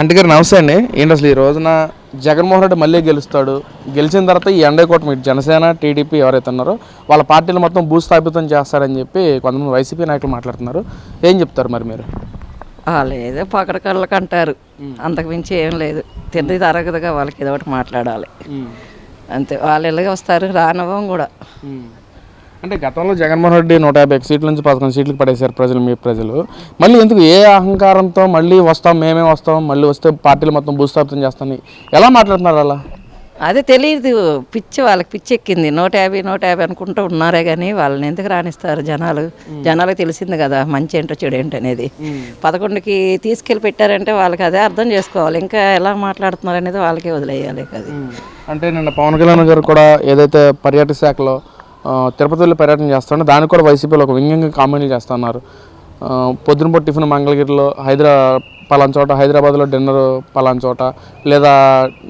Aunty గారు నమస్తే అండి. ఏంటి అసలు ఈ రోజున జగన్మోహన్ రెడ్డి మళ్ళీ గెలుస్తాడు? గెలిచిన తర్వాత ఈ ఎండే కూటమి జనసేన టీడీపీ ఎవరైతే ఉన్నారో వాళ్ళ పార్టీలు మొత్తం భూస్థాపితం చేస్తారని చెప్పి కొంతమంది వైసీపీ నాయకులు మాట్లాడుతున్నారు. ఏం చెప్తారు మరి మీరు? ఏదో పకడ కళ్ళకి అంటారు. అంతకు మించి ఏం లేదు. తిండి తరగదుగా వాళ్ళకి ఏదో ఒకటి మాట్లాడాలి. అంతే వాళ్ళు ఎలాగ వస్తారు రానవం కూడా. అంటే గతంలో జగన్మోహన్ రెడ్డి నూట యాభై సీట్ల నుంచి పదకొండు సీట్లకు పడేశారు ప్రజలు మీ ప్రజలు. మళ్ళీ ఎందుకు ఏ అహంకారంతో మళ్ళీ వస్తాం మేమే వస్తాం మళ్ళీ వస్తే పార్టీలు మొత్తం భూస్థాపితం చేస్తామని ఎలా మాట్లాడుతున్నారు అలా? అదే తెలియదు పిచ్చి వాళ్ళకి పిచ్చి ఎక్కింది. నూట యాభై నూట యాభై అనుకుంటూ ఉన్నారే కానీ వాళ్ళని ఎందుకు రాణిస్తారు జనాలు? జనాలకు తెలిసింది కదా మంచి ఏంటో చెడు ఏంటో అనేది. పదకొండుకి తీసుకెళ్ళి పెట్టారంటే వాళ్ళకి అదే అర్థం చేసుకోవాలి. ఇంకా ఎలా మాట్లాడుతున్నారు అనేది వాళ్ళకే వదిలేయాలి. అది అంటే నిన్న పవన్ కళ్యాణ్ గారు కూడా ఏదైతే పర్యాటక శాఖలో తిరుపతి వెళ్ళి పర్యటన చేస్తాడో. దానికి కూడా వైసీపీలో ఒక వ్యంగ్యంగా కామెంట్లు చేస్తున్నారు. పొద్దునపూట టిఫిన్ మంగళగిరిలో హైదరా పలాన్ చోట హైదరాబాద్లో డిన్నర్ పలాన్ చోట లేదా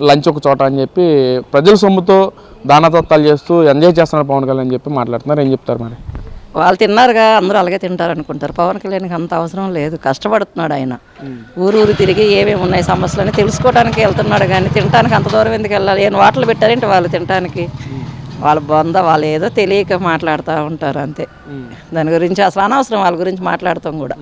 లంచ్ ఒక చోట అని చెప్పి ప్రజల సొమ్ముతో దానతత్వాలు చేస్తూ ఎంజాయ్ చేస్తున్నారు పవన్ కళ్యాణ్ అని చెప్పి మాట్లాడుతున్నారు. ఏం చెప్తారు మరి? వాళ్ళు తిన్నారుగా అందరూ అలాగే తింటారు అనుకుంటారు. పవన్ కళ్యాణ్కి అంత అవసరం లేదు. కష్టపడుతున్నాడు ఆయన. ఊరు ఊరు తిరిగి ఏమేమి ఉన్నాయి సమస్యలని తెలుసుకోవడానికి వెళ్తున్నాడు కానీ తినడానికి అంత దూరం ఎందుకు వెళ్ళాలి? ఏం వాటలు పెట్టారేంటి వాళ్ళు తినడానికి వాళ్ళ బొంద వాళ్ళు ఏదో తెలియక మాట్లాడుతూ ఉంటారు అంతే. దాని గురించి అసలు అనవసరం వాళ్ళ గురించి మాట్లాడతాం కూడా.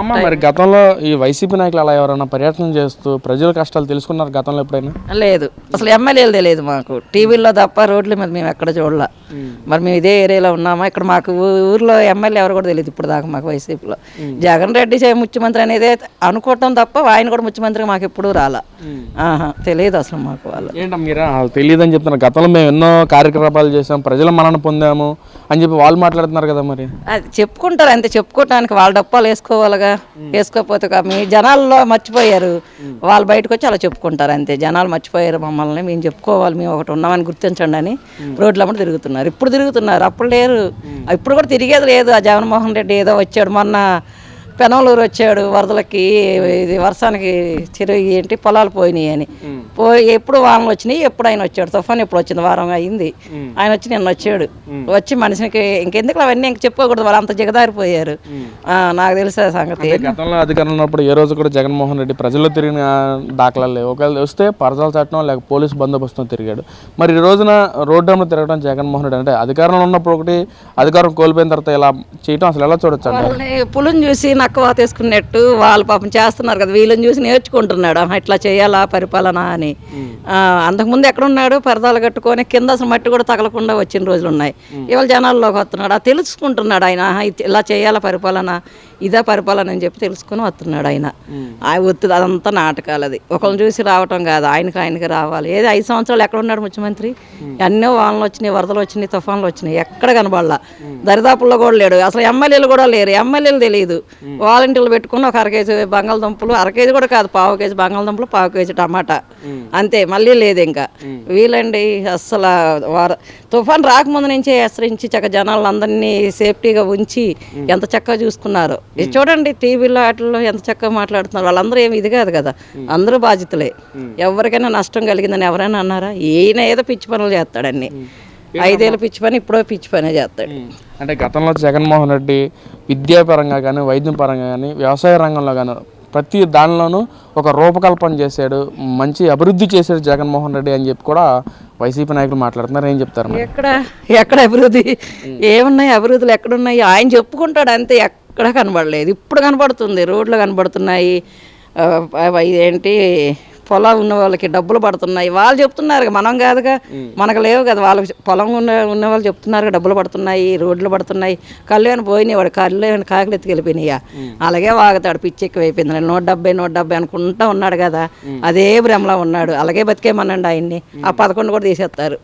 అమ్మ మరి గతంలో ఈ వైసీపీ నాయకులు అలా ఎవరైనా పర్యటన చేస్తూ ప్రజల కష్టాలు తెలుసుకున్నారు గతంలో ఎప్పుడైనా? లేదు. అసలు ఎమ్మెల్యేలు తెలియదు మాకు. టీవీలో తప్ప రోడ్ల మీద మేము ఎక్కడ చూడాల. మరి మేము ఇదే ఏరియాలో ఉన్నామా? ఇక్కడ మాకు ఊర్లో ఎమ్మెల్యే ఎవరు కూడా తెలియదు ఇప్పుడు దాకా మాకు వైసీపీలో. జగన్ రెడ్డి ముఖ్యమంత్రి అనేది అనుకోవటం తప్ప ఆయన కూడా ముఖ్యమంత్రి మాకు ఎప్పుడూ రాలా. ఆహా తెలియదు అసలు మాకు వాళ్ళు. ఏంటో మీరా? తెలియదని చెప్తున్నారు. గతంలో మేము ఎన్నో కార్యకలాపాలు చేసాం ప్రజల మనన పొందాము అని చెప్పి వాళ్ళు మాట్లాడుతున్నారు కదా మరి? అది చెప్పుకుంటారు అంతే చెప్పుకోవటానికి వాళ్ళ డప్పాలు వేసుకోవాలిగా వేసుకోకపోతే మీ జనాల్లో మర్చిపోయారు. వాళ్ళు బయటకు వచ్చి అలా చెప్పుకుంటారు అంతే. జనాలు మర్చిపోయారు మమ్మల్ని మేము చెప్పుకోవాలి మేము ఒకటి ఉన్నామని గుర్తించండి అని రోడ్ల అమ్మట తిరుగుతున్నారు. ఇప్పుడు తిరుగుతున్నారు అప్పుడు లేరు. ఇప్పుడు కూడా తిరిగేది లేదు. ఆ జగన్మోహన్ రెడ్డి ఏదో వచ్చాడు మొన్న పెనమలూరు వచ్చాడు వరదలకి ఇది వర్షానికి చెరువు ఏంటి పొలాలు పోయినాయి అని. పోయి ఎప్పుడు వానలు వచ్చినాయి ఎప్పుడు ఆయన వచ్చాడు. తుఫాన్ ఎప్పుడు వచ్చింది వారం అయింది. ఆయన వచ్చి నిన్న వచ్చాడు. వచ్చి మనిషికి ఇంకెందుకు అవన్నీ ఇంక చెప్పుకోకూడదు వాళ్ళు అంత జిగదారిపోయారు. ఆ, నాకు తెలుసు సంగతి గతంలో అధికారంలో ఉన్నప్పుడు ఏ రోజు కూడా జగన్మోహన్ రెడ్డి ప్రజల్లో తిరిగిన దాఖలాలు లేవు. ఒకవేళ వస్తే పరదాలు చట్టం లేక పోలీసు బందోబస్తుతో తిరిగాడు. మరి ఈ రోజున రోడ్డు తిరగడం జగన్మోహన్ రెడ్డి అంటే అధికారంలో ఉన్నప్పుడు ఒకటి అధికారం కోల్పోయిన తర్వాత ఇలా చేయటం అసలు ఎలా చూడొచ్చు పులిని చూసి నక్క వాతేసుకున్నట్టు వాళ్ళు పాపం చేస్తున్నారు కదా వీళ్ళని చూసి నేర్చుకుంటున్నాడు. ఇట్లా చేయాలా పరిపాలన అని. అంతకుముందు ఎక్కడ ఉన్నాడు పరదాలు కట్టుకొని కింద అసలు మట్టి కూడా తగలకుండా వచ్చిన రోజులు ఉన్నాయి ఇవాళ జనాల్లోకి వస్తున్నాడు. ఆ తెలుసుకుంటున్నాడు ఆయన. ఇలా చేయాలా పరిపాలన? ఇదే పరిపాలన అని చెప్పి తెలుసుకొని వస్తున్నాడు ఆయన. ఆయన ఒత్తిడి అదంతా నాటకాలు అది. ఒకళ్ళని చూసి రావటం కాదు ఆయనకి ఆయనకి రావాలి. ఏది ఐదు సంవత్సరాలు ఎక్కడ ఉన్నాడు ముఖ్యమంత్రి? ఎన్నో వానలు వచ్చినాయి వరదలు వచ్చినాయి తుఫాన్లు వచ్చినాయి. ఎక్కడ కనబడలా? దరిదాపుల్లో కూడా లేడు. అసలు ఎమ్మెల్యేలు కూడా లేరు. ఎమ్మెల్యేలు తెలియదు. వాలంటీర్లు పెట్టుకుని ఒక అర కేజీ బంగాళదుంపలు అర కేజీ కూడా కాదు పావు కేజీ బంగాళదుంపలు పావు కేజీ టమాటా. అంతే మళ్ళీ లేదు ఇంకా. వీళ్ళండి అస్సలు వార తుఫాన్ రాకముందు నుంచే హెచ్చరించి చక్క జనాలను అందరినీ సేఫ్టీగా ఉంచి ఎంత చక్కగా చూసుకున్నారు. ఇది చూడండి టీవీలో వాటిల్లో ఎంత చక్కగా మాట్లాడుతున్నారు. వాళ్ళందరూ ఏమి ఇది కాదు కదా. అందరూ బాధ్యతలే. ఎవరికైనా నష్టం కలిగిందని ఎవరైనా అన్నారా? ఈయన ఏదో పిచ్చి పనులు చేస్తాడన్ని ఐదేళ్ళు పిచ్చి పని ఇప్పుడో పిచ్చి పనే చేస్తాడు. అంటే గతంలో జగన్మోహన్ రెడ్డి విద్యాపరంగా కానీ వైద్యం పరంగా కానీ వ్యవసాయ రంగంలో కానీ ప్రతి దానిలోనూ ఒక రూపకల్పన చేశాడు మంచి అభివృద్ధి చేశాడు జగన్మోహన్ రెడ్డి అని చెప్పి కూడా వైసీపీ నాయకులు మాట్లాడుతున్నారు. ఏం చెప్తారు? ఎక్కడ? ఎక్కడ అభివృద్ధి? ఏమున్నాయి అభివృద్ధులు? ఎక్కడున్నాయి? ఆయన చెప్పుకుంటాడు అంతే. ఎక్కడ కనబడలేదు. ఇప్పుడు కనబడుతుంది. రోడ్లు కనబడుతున్నాయి. అవి ఏంటి? పొలం ఉన్న వాళ్ళకి డబ్బులు పడుతున్నాయి. వాళ్ళు చెప్తున్నారు మనం కాదుగా. మనకు లేవు కదా వాళ్ళకి పొలం ఉన్న ఉన్న వాళ్ళు చెప్తున్నారు డబ్బులు పడుతున్నాయి రోడ్లు పడుతున్నాయి. కళ్యాణ్ పోయినాయి వాడు కళ్యాణ్ కాకులు ఎత్తుకెళ్ళిపోయినాయా అలాగే వాగుతాడు పిచ్చి ఎక్కువ అయిపోయింది నూట డెబ్బై నూట డెబ్బై అనుకుంటా ఉన్నాడు కదా. అదే భ్రమలో ఉన్నాడు. అలాగే బతికేమనండి ఆయన్ని. ఆ పదకొండు కూడా తీసేస్తారు.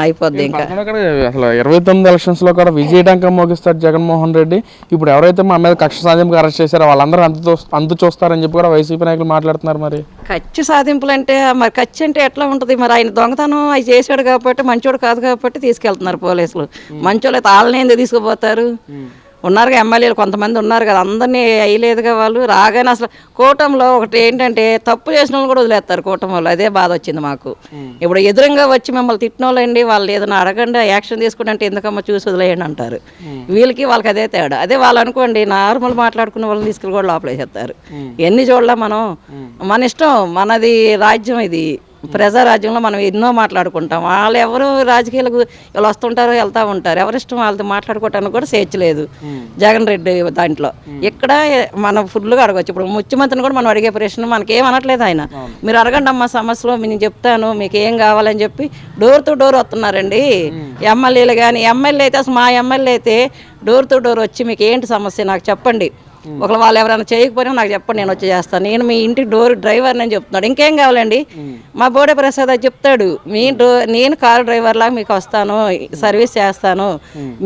అయిపోద్ది ఇంకా. అసలు ఇరవై తొమ్మిది ఎలక్షన్స్లో కూడా విజయటంకం మోగిస్తాడు జగన్మోహన్ రెడ్డి. ఇప్పుడు ఎవరైతే మా మీద కక్ష సాధింపు అరెస్ట్ చేశారో వాళ్ళందరూ అంత చూస్- అంత చూస్తారని చెప్పి కూడా వైసీపీ నాయకులు మాట్లాడుతున్నారు మరి. ఖర్చు సాధింపులు అంటే మరి ఖర్చు అంటే ఎట్లా ఉంటుంది? మరి ఆయన దొంగతనం అవి చేశాడు కాబట్టి మంచోడు కాదు కాబట్టి తీసుకెళ్తున్నారు పోలీసులు. మంచోళ్ళు అయితే వాళ్ళని ఎందుకు తీసుకుపోతారు? ఉన్నారుగా ఎమ్మెల్యేలు కొంతమంది ఉన్నారు కదా అందరినీ అయ్యలేదుగా వాళ్ళు. రాగానే అసలు కూటమిలో ఒకటి ఏంటంటే తప్పు చేసిన వాళ్ళు కూడా వదిలేస్తారు కూటమిలో అదే బాధ వచ్చింది మాకు. ఇప్పుడు ఎదురుగా వచ్చి మిమ్మల్ని తిట్టిన వాళ్ళండి వాళ్ళు ఏదైనా అడగండి యాక్షన్ తీసుకుంటే అంటే ఎందుకమ్మా చూసి వదిలేయండి అంటారు. వీళ్ళకి వాళ్ళకి అదే తేడా. అదే వాళ్ళు అనుకోండి నార్మల్ మాట్లాడుకున్న వాళ్ళని తీసుకెళ్ళి కూడా లోపలేసేస్తారు. ఎన్ని చూడలా మనం? మన ఇష్టం మనది రాజ్యం ఇది. ప్రజారాజ్యంలో మనం ఎన్నో మాట్లాడుకుంటాం. వాళ్ళు ఎవరు రాజకీయాలకు వీళ్ళు వస్తుంటారు వెళ్తూ ఉంటారు. ఎవరిష్టం వాళ్ళతో మాట్లాడుకోవటానికి కూడా స్వేచ్ఛ లేదు జగన్ రెడ్డి దాంట్లో. ఇక్కడ మనం ఫుల్గా అడగచ్చు. ఇప్పుడు ముఖ్యమంత్రిని కూడా మనం అడిగే ప్రశ్న మనకి ఏం అనట్లేదు ఆయన. మీరు అడగండి అమ్మా సమస్యలో నేను చెప్తాను మీకు ఏం కావాలని చెప్పి డోర్ టు డోర్ వస్తున్నారండి. ఎమ్మెల్యేలు కానీ ఎమ్మెల్యే అయితే అసలు మా ఎమ్మెల్యే అయితే డోర్ టు డోర్ వచ్చి మీకు ఏంటి సమస్య నాకు చెప్పండి. ఒకవేళ వాళ్ళు ఎవరైనా చేయకపోయినా నాకు చెప్పండి నేను వచ్చి చేస్తాను. నేను మీ ఇంటి డోర్ డ్రైవర్ అని చెప్తున్నాడు. ఇంకేం కావాలండి? మా బోడే ప్రసాద్ అది చెప్తాడు. మీ డో నేను కారు డ్రైవర్లా మీకు వస్తాను సర్వీస్ చేస్తాను.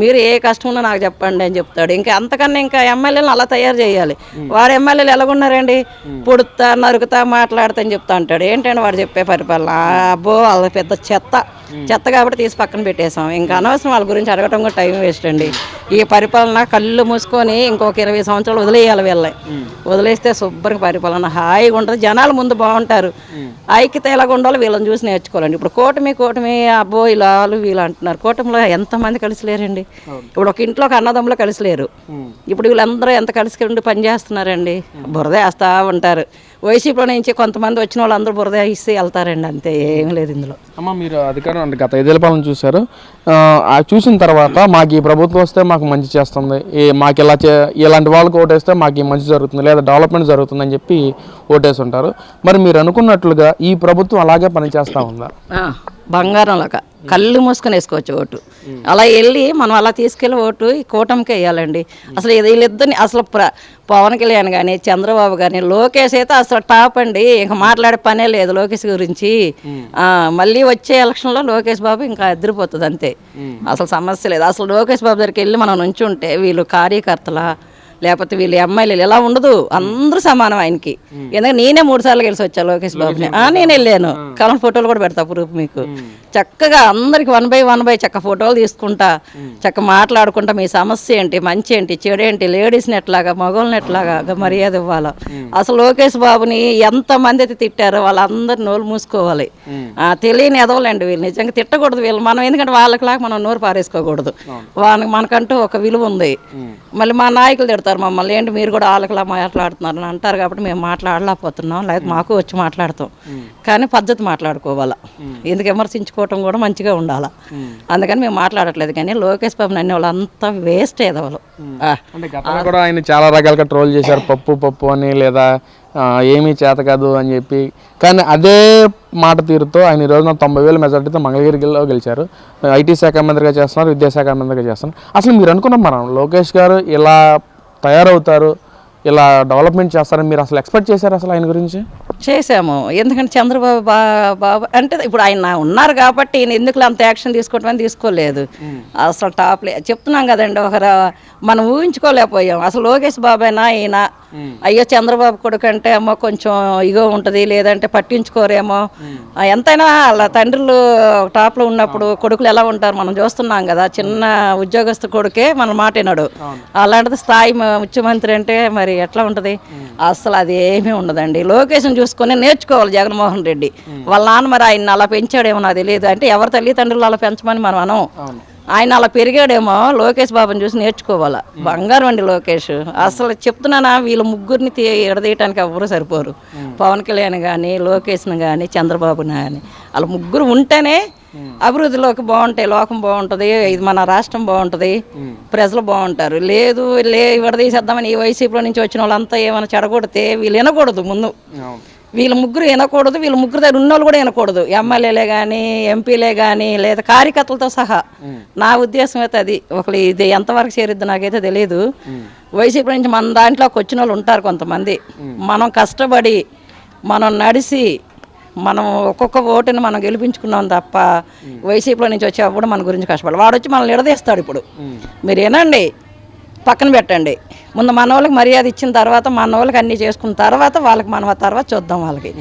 మీరు ఏ కష్టం ఉన్నా నాకు చెప్పండి అని చెప్తాడు. ఇంకా అంతకన్నా ఇంకా ఎమ్మెల్యేలను అలా తయారు చేయాలి. వాడు ఎమ్మెల్యేలు ఎలాగున్నారండి? పుడుతా నరుకుతా మాట్లాడతా అని చెప్తా అంటాడు. ఏంటంటే వాడు చెప్పే పరిపాలన? అబ్బో వాళ్ళ పెద్ద చెత్త. చెత్త కాబట్టి తీసి పక్కన పెట్టేశాం. ఇంకా అనవసరం వాళ్ళ గురించి అడగటం కూడా టైం వేస్ట్ అండి. ఈ పరిపాలన కళ్ళు మూసుకొని ఇంకొక ఇరవై సంవత్సరాలు వదిలేయాలి వీళ్ళని. వదిలేస్తే శుభ్రంగా పరిపాలన హాయిగా ఉంటుంది. జనాలు ముందు బాగుంటారు. ఐక్యత ఎలాగ ఉండాలో వీళ్ళని చూసి నేర్చుకోవాలండి. ఇప్పుడు కూటమి కూటమి అబ్బో ఇలా వాళ్ళు వీళ్ళు అంటున్నారు. కూటమిలో ఎంతమంది కలిసి లేరండి? ఇప్పుడు ఒక ఇంట్లో ఒక అన్నదమ్ములు కలిసి లేరు. ఇప్పుడు వీళ్ళందరూ ఎంత కలిసి ఉండి పని చేస్తున్నారండి? బురద వేస్తూ ఉంటారు. వైసీపీలో నుంచి కొంతమంది వచ్చిన వాళ్ళందరూ బురద ఇస్తే వెళ్తారండి అంతే. ఏం లేదు ఇందులో. అమ్మ మీరు అధికారం అంటే గత ఐదేళ్ళ పాలన చూశారు. చూసిన తర్వాత మాకు ఈ ప్రభుత్వం వస్తే మాకు మంచి చేస్తుంది. ఈ మాకు ఇలా చే ఇలాంటి వాళ్ళకి ఓటేస్తే మాకు ఈ మంచి జరుగుతుంది లేదా డెవలప్మెంట్ జరుగుతుంది అని చెప్పి ఓటేసి ఉంటారు మరి మీరు అనుకున్నట్లుగా ఈ ప్రభుత్వం అలాగే పనిచేస్తూ ఉందా? ఆ, బంగారం లాగా కళ్ళు మూసుకొని వేసుకోవచ్చు ఓటు. అలా వెళ్ళి మనం అలా తీసుకెళ్ళి ఓటు ఈ కూటమికి వేయాలండి. అసలు వీళ్ళిద్దరిని అసలు ప్ర పవన్ కళ్యాణ్ కానీ చంద్రబాబు కానీ లోకేష్ అయితే అసలు టాప్ అండి. ఇంకా మాట్లాడే పనే లేదు లోకేష్ గురించి. మళ్ళీ వచ్చే ఎలక్షన్లో లోకేష్ బాబు ఇంకా ఎదిరిపోతుంది అంతే. అసలు సమస్య లేదు. అసలు లోకేష్ బాబు దగ్గరికి వెళ్ళి మనం నుంచుంటే వీళ్ళు కార్యకర్తల లేకపోతే వీళ్ళు ఎమ్మెల్యేలు ఎలా ఉండదు. అందరూ సమానం ఆయనకి. ఎందుకంటే నేనే మూడు సార్లు కలిసి వచ్చా లోకేష్ బాబుని. ఆ, నేను వెళ్ళాను. కలం ఫోటోలు కూడా పెడతా ప్రూఫ్ మీకు. చక్కగా అందరికి వన్ బై వన్ బై చక్క ఫోటోలు తీసుకుంటా. చక్క మాట్లాడుకుంటా మీ సమస్య ఏంటి మంచి ఏంటి చెడు ఏంటి లేడీస్ని ఎట్లాగా మగవాళ్ళని ఎట్లాగా మర్యాద ఇవ్వాలా? అసలు లోకేష్ బాబుని ఎంత మంది అయితే తిట్టారో వాళ్ళందరూ నోరు మూసుకోవాలి. ఆ, తెలియని ఎదవలండి వీళ్ళు. నిజంగా తిట్టకూడదు వీళ్ళు. మనం ఎందుకంటే వాళ్ళకిలాగా మనం నోరు పారేసుకోకూడదు. వాళ్ళకి మనకంటూ ఒక విలువ ఉంది. మళ్ళీ మా నాయకులు తిడతారు. మమ్మల్ని. ఏంటి మీరు కూడా వాళ్ళకిలా మాట్లాడుతున్నారు అని అంటారు కాబట్టి మేము మాట్లాడలేకపోతున్నాం. లేకపోతే మాకు వచ్చి మాట్లాడతాం. కానీ పద్ధతి మాట్లాడుకోవాలా. ఎందుకు విమర్శించుకోవటం కూడా మంచిగా ఉండాలా. అందుకని మేము మాట్లాడట్లేదు కానీ లోకేష్ బాబు అనే వాళ్ళు. అంతా వేస్ట్ గతంలో కూడా ఆయన చాలా రకాలుగా ట్రోల్ చేశారు. పప్పు పప్పు అని లేదా ఏమీ చేత కాదు అని చెప్పి. కానీ అదే మాట తీరుతో ఆయన ఈ రోజున తొంభై వేల మెజార్టీతో మంగళగిరిలో గెలిచారు. ఐటీ శాఖ మంత్రిగా చేస్తున్నారు విద్యాశాఖ మంత్రిగా చేస్తున్నారు. అసలు మీరు అనుకున్నాం మనం లోకేష్ గారు ఇలా తయారవుతారు ఇలా డెవలప్మెంట్ చేస్తారని మీరు అసలు ఎక్స్పెక్ట్ చేశారు అసలు ఆయన గురించి? చేశాము. ఎందుకంటే చంద్రబాబు బా బాబు అంటే ఇప్పుడు ఆయన ఉన్నారు కాబట్టి ఈయన ఎందుకు అంత యాక్షన్ తీసుకోవటమని తీసుకోలేదు. అసలు టాప్ లే చెప్తున్నాం కదండి ఒక ర- మనం ఊహించుకోలేకపోయాం. అసలు లోకేష్ బాబేనా ఈయన అయ్యో చంద్రబాబు కొడుకు అంటే ఏమో కొంచెం ఇగో ఉంటుంది లేదంటే పట్టించుకోరేమో. ఎంతైనా వాళ్ళ తండ్రులు టాప్లో ఉన్నప్పుడు కొడుకులు ఎలా ఉంటారు మనం చూస్తున్నాం కదా చిన్న ఉద్యోగస్తు కొడుకే మన మాట వినడు. అలాంటిది స్థాయి ముఖ్యమంత్రి అంటే మరి ఎట్లా ఉంటుంది? అసలు అది ఏమీ ఉండదండి. లోకేషన్ చూసుకొని నేర్చుకోవాలి జగన్మోహన్ రెడ్డి. వాళ్ళ నాన్న మరి ఆయన అలా పెంచాడేమో నాకు తెలియదు. అంటే ఎవరి తల్లిదండ్రులు అలా పెంచమని మనం అనం. ఆయన అలా పెరిగాడేమో లోకేష్ బాబుని చూసి నేర్చుకోవాలా. బంగారం అండి లోకేష్. అసలు చెప్తున్నానా వీళ్ళ ముగ్గురిని తీ- ఎడదీయటానికి ఎవరు సరిపోరు. పవన్ కళ్యాణ్ కానీ లోకేష్ని కానీ చంద్రబాబుని కానీ వాళ్ళ ముగ్గురు ఉంటేనే అభివృద్ధిలోకి బాగుంటాయి లోకం బాగుంటుంది ఇది మన రాష్ట్రం బాగుంటుంది ప్రజలు బాగుంటారు. లేదు లే విడదీసేద్దామని ఈ వైసీపీలో నుంచి వచ్చిన వాళ్ళంతా ఏమైనా చెడగొడితే వీళ్ళు వినకూడదు ముందు. వీళ్ళ ముగ్గురు వినకూడదు వీళ్ళ ముగ్గురు దగ్గర ఉన్నోళ్ళు కూడా వినకూడదు. ఎమ్మెల్యేలే కానీ ఎంపీలే కానీ లేదా కార్యకర్తలతో సహా. నా ఉద్దేశం అయితే అది. ఒకళ్ళు ఇది ఎంతవరకు చేరిద్ది నాకైతే తెలియదు వైసీపీ నుంచి మన దాంట్లోకి వచ్చిన వాళ్ళు ఉంటారు కొంతమంది. మనం కష్టపడి మనం నడిసి మనం ఒక్కొక్క ఓటుని మనం గెలిపించుకున్నాం తప్ప వైసీపీలో నుంచి వచ్చేప్పుడు మన గురించి కష్టపడాలి వాడు వచ్చి మనల్ని నిడదీస్తాడు ఇప్పుడు. మీరు వినండి. పక్కన పెట్టండి. ముందు మన వాళ్ళకి మర్యాద ఇచ్చిన తర్వాత మన వాళ్ళకి అన్నీ చేసుకున్న తర్వాత వాళ్ళకి మనం ఆ తర్వాత చూద్దాం వాళ్ళకి.